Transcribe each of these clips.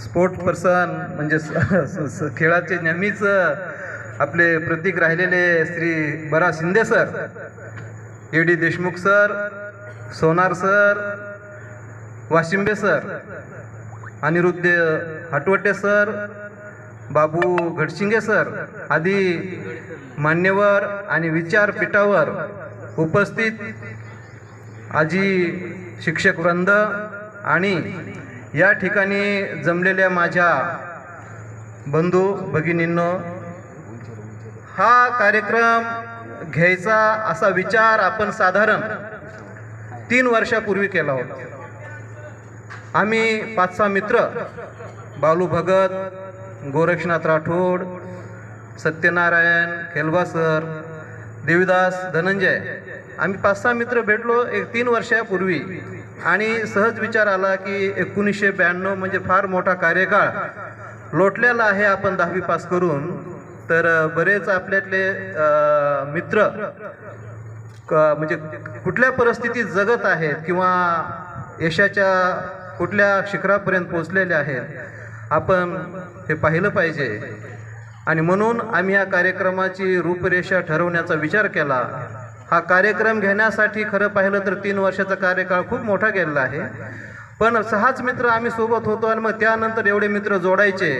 Sport person म्हणजे स- खेळाचे नेहमीच आपले प्रतीक राहिलेले श्री बरा Shinde sir A D Deshmukh sir Sonar sir Washimbe sir Aniruddha Hatwate sir Babu Ghadshinge sir आदी मान्यवर आणि विचारपीठावर उपस्थित आजी शिक्षक वृंद आणि या ठिकाणी जमलेल्या माझ्या बंधू भगिनींनो हा कार्यक्रम घ्यायचा असा विचार आपण साधारण तीन वर्षापूर्वी केला होता. आम्ही पाच सहा मित्र बालू भगत गोरक्षनाथ राठोड सत्यनारायण खेलवा सर देवीदास धनंजय आम्ही पाच सहा मित्र भेटलो एक तीन वर्षापूर्वी. आणि सहज विचार आला की एकोणीसशे ब्याण्णव म्हणजे फार मोठा कार्यकाळ. लोटलेला आहे आपण दहावी पास करून. तर बरेच आपल्यातले मित्र क- म्हणजे कुठल्या परिस्थितीत जगत आहेत किंवा यशाच्या कुठल्या शिखरापर्यंत पोचलेले आहेत आपण हे पाहिलं पाहिजे. आणि म्हणून आम्ही या कार्यक्रमाची रूपरेषा ठरवण्याचा विचार केला. हा कार्यक्रम घेण्यासाठी खरं पाहिलं तर तीन वर्षाचा कार्यकाळ खूप मोठा गेलेला आहे. पण सहाच मित्र आम्ही सोबत होतो आणि मग त्यानंतर एवढे मित्र जोडायचे.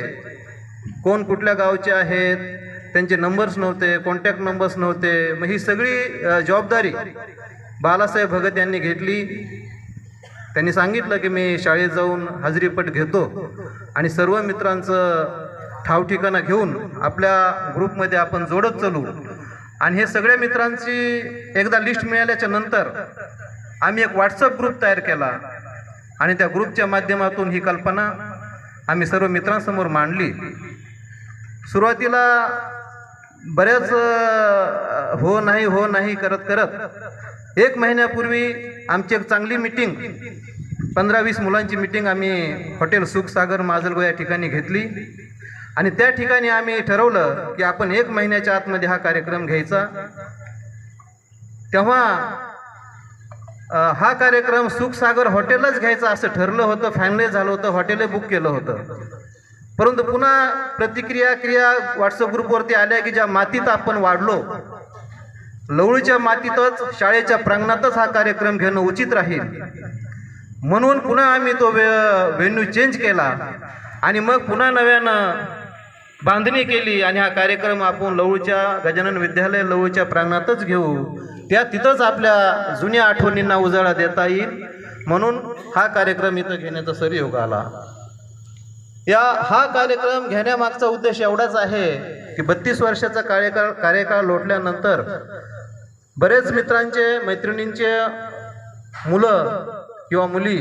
कोण कुठल्या गावचे आहेत त्यांचे नंबर्स नव्हते कॉन्टॅक्ट नंबर्स नव्हते. मग ही सगळी जबाबदारी बालासाहेब भगत यांनी घेतली. त्यांनी सांगितलं की मी शाळेत जाऊन हजरीपट घेतो आणि सर्व मित्रांचं ठाव ठिकाणा घेऊन आपल्या ग्रुपमध्ये आपण जोडत चलू. आणि हे सगळ्या मित्रांची एकदा लिस्ट मिळाल्याच्या नंतर आम्ही एक व्हॉट्सअप ग्रुप तयार केला. आणि त्या ग्रुपच्या माध्यमातून ही कल्पना आम्ही सर्व मित्रांसमोर मांडली. सुरुवातीला बऱ्याच हो नाही हो नाही करत करत एक महिन्यापूर्वी आमची एक चांगली मिटिंग पंधरा वीस मुलांची मिटिंग आम्ही हॉटेल सुखसागर माजलगो या ठिकाणी घेतली. आणि त्या ठिकाणी आम्ही ठरवलं की आपण एक महिन्याच्या आतमध्ये हा कार्यक्रम घ्यायचा. तेव्हा हा कार्यक्रम सुखसागर हॉटेलच घ्यायचा असं ठरलं होतं फायनलाइज झालं होतं हॉटेल बुक केलं होतं. परंतु पुन्हा प्रतिक्रिया क्रिया व्हॉट्सअप ग्रुपवरती आल्या की ज्या मातीत आपण वाढलो लवळीच्या मातीतच शाळेच्या प्रांगणातच हा कार्यक्रम घेणं उचित राहील. म्हणून पुन्हा आम्ही तो वे व्हेन्यू चेंज केला. आणि मग पुन्हा नव्यानं बांधणी केली आणि हा कार्यक्रम आपण लवळच्या गजानन विद्यालय लवळच्या प्रांगणातच घेऊ. त्या तिथंच आपल्या जुन्या आठवणींना उजाळा देता येईल. म्हणून हा कार्यक्रम इथं घेण्याचा सरयोग आला. या हा कार्यक्रम घेण्यामागचा उद्देश एवढाच आहे की बत्तीस वर्षाचा कार्यकाळ कार्यकाळ लोटल्यानंतर बरेच मित्रांचे मैत्रिणींचे मुलं किंवा मुली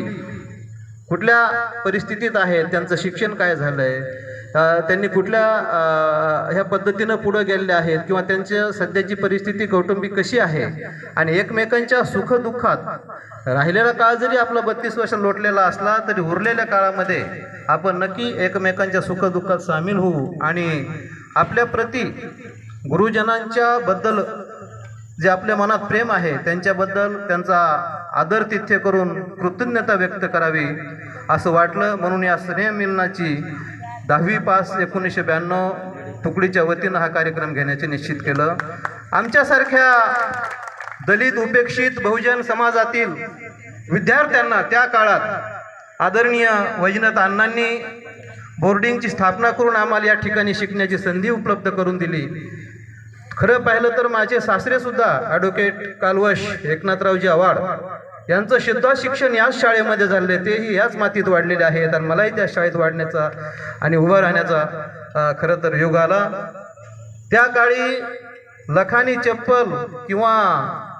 कुठल्या परिस्थितीत आहेत त्यांचं शिक्षण काय झालं आहे त्यांनी कुठल्या ह्या पद्धतीनं पुढं गेलेले आहेत किंवा त्यांची सध्याची परिस्थिती कौटुंबिक कशी आहे? आणि एकमेकांच्या सुखदुःखात राहिलेला काळ जरी आपला बत्तीस वर्ष लोटलेला असला तरी उरलेल्या काळामध्ये आपण नक्की एकमेकांच्या सुखदुःखात सामील होऊ आणि आपल्या प्रती गुरुजनांच्या बद्दल जे आपल्या मनात प्रेम आहे त्यांच्याबद्दल त्यांचा आदर तिथ्य करून कृतज्ञता व्यक्त करावी असं वाटलं. म्हणून या स्नेहमिलनाची दहावी पास एकोणीसशे ब्याण्णव तुकडीच्या वतीनं हा कार्यक्रम घेण्याचे निश्चित केलं. आमच्यासारख्या दलित उपेक्षित बहुजन समाजातील विद्यार्थ्यांना त्या काळात आदरणीय वैजनाथ अण्णांनी बोर्डिंगची स्थापना करून आम्हाला या ठिकाणी शिकण्याची संधी उपलब्ध करून दिली. खरं पाहिलं तर माझे सासरे सुद्धा ॲडव्होकेट कालवश एकनाथरावजी आव्हाड यांचं शिद्धा शिक्षण याच शाळेमध्ये झाले तेही याच मातीत वाढलेले आहेत आणि मलाही त्या शाळेत वाढण्याचा आणि उभा राहण्याचा खरं तर योग आला. त्या काळी लखानी चप्पल किंवा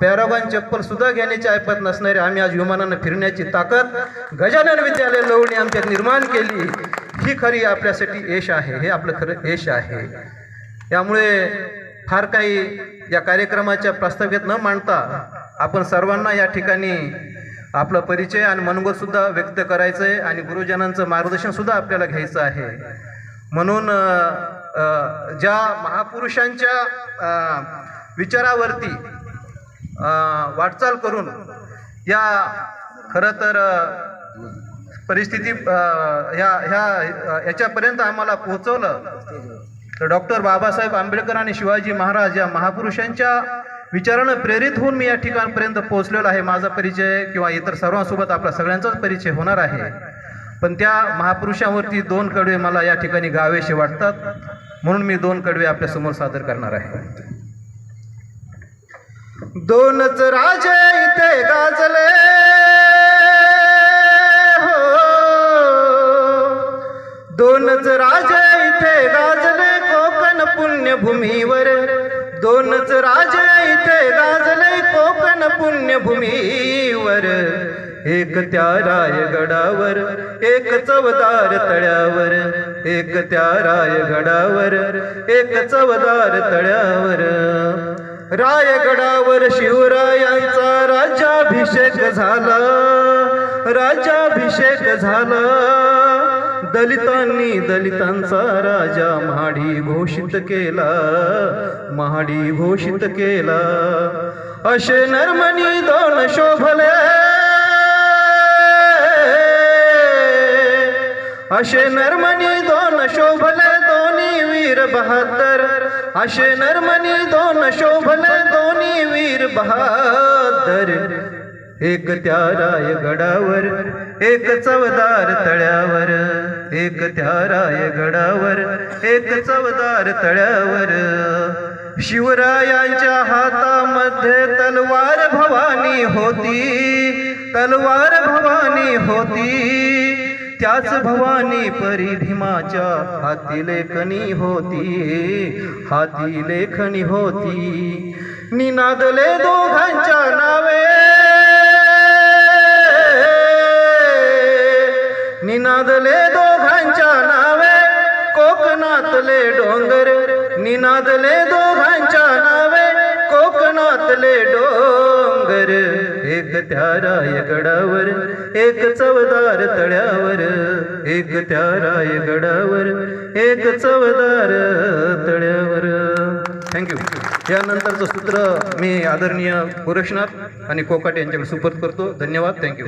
पॅरागॉन चप्पल सुद्धा घेण्याची ऐपत नसणारे आम्ही आज विमानानं फिरण्याची ताकद गजानन विद्यालय लवणी आमच्यात निर्माण केली. ही खरी आपल्यासाठी यश आहे हे आपलं खरं यश आहे. त्यामुळे फार काही या कार्यक्रमाच्या प्रस्तावित न मांडता आपण सर्वांना या ठिकाणी आपला परिचय आणि मनोगत सुद्धा व्यक्त करायचं आहे आणि गुरुजनांचं मार्गदर्शन सुद्धा आपल्याला घ्यायचं आहे. म्हणून ज्या महापुरुषांच्या विचारावरती वाटचाल करून या खरं तर परिस्थिती ह्या ह्या याच्यापर्यंत आम्हाला पोहोचवलं तर डॉक्टर बाबासाहेब आंबेडकर आणि शिवाजी महाराज या महापुरुषांच्या विचारानं प्रेरित होऊन मी या ठिकाणपर्यंत पोहोचलेलो आहे. माझा परिचय किंवा इतर सर्वांसोबत आपला सगळ्यांचाच परिचय होणार आहे. पण त्या महापुरुषांवरती दोन कडवे मला या ठिकाणी गावेसे वाटतात. म्हणून मी दोन कडवे आपल्यासमोर सादर करणार आहे. दोनच राजे इथे गाजले. हो. दोनच राजे इथे गाजले. पुण्यभूमीवर दोनच राजे इथे गाजले कोकण पुण्यभूमीवर. एक त्या रायगडावर एक चवदार तळ्यावर. एक त्या रायगडावर एक चवदार तळ्यावर. रायगडावर शिवरायांचा राजाभिषेक झाला. राजाभिषेक झाला. दलितांनी दलितांचा राजा महाडी घोषित केला महाडी घोषित केला. असे नर्मनी दोन शोभले. असे नर्मनी दोन शोभले दोन्ही वीर बहादर. असे नर्मनी दोन शोभले दोन्ही वीर बहादर. एक त्या रायगडावर एक चवदार तळ्यावर. एक त्या रायगडावर एक चवदार तळ्यावर. शिवरायांच्या हातामध्ये तलवार भवानी होती तलवार भवानी होती. त्याच भवानी परी भीमाच्या हाती लेखनी होती हाती लेखनी होती. निनादले दोघांच्या नावे निनादले दोघांच्या नावे कोकणातले डोंगर. निनादले दोघांच्या नावे कोकणातले डोंगर. एक त्या रायगडावर एक चवदार तळ्यावर. एक त्या रायगडावर एक चवदार तळ्यावर. थँक्यू यानंतरचं सूत्र मी आदरणीय गोरक्षनाथ आणि कोकाटे यांच्याकडे सुपूर्द करतो. धन्यवाद. थँक्यू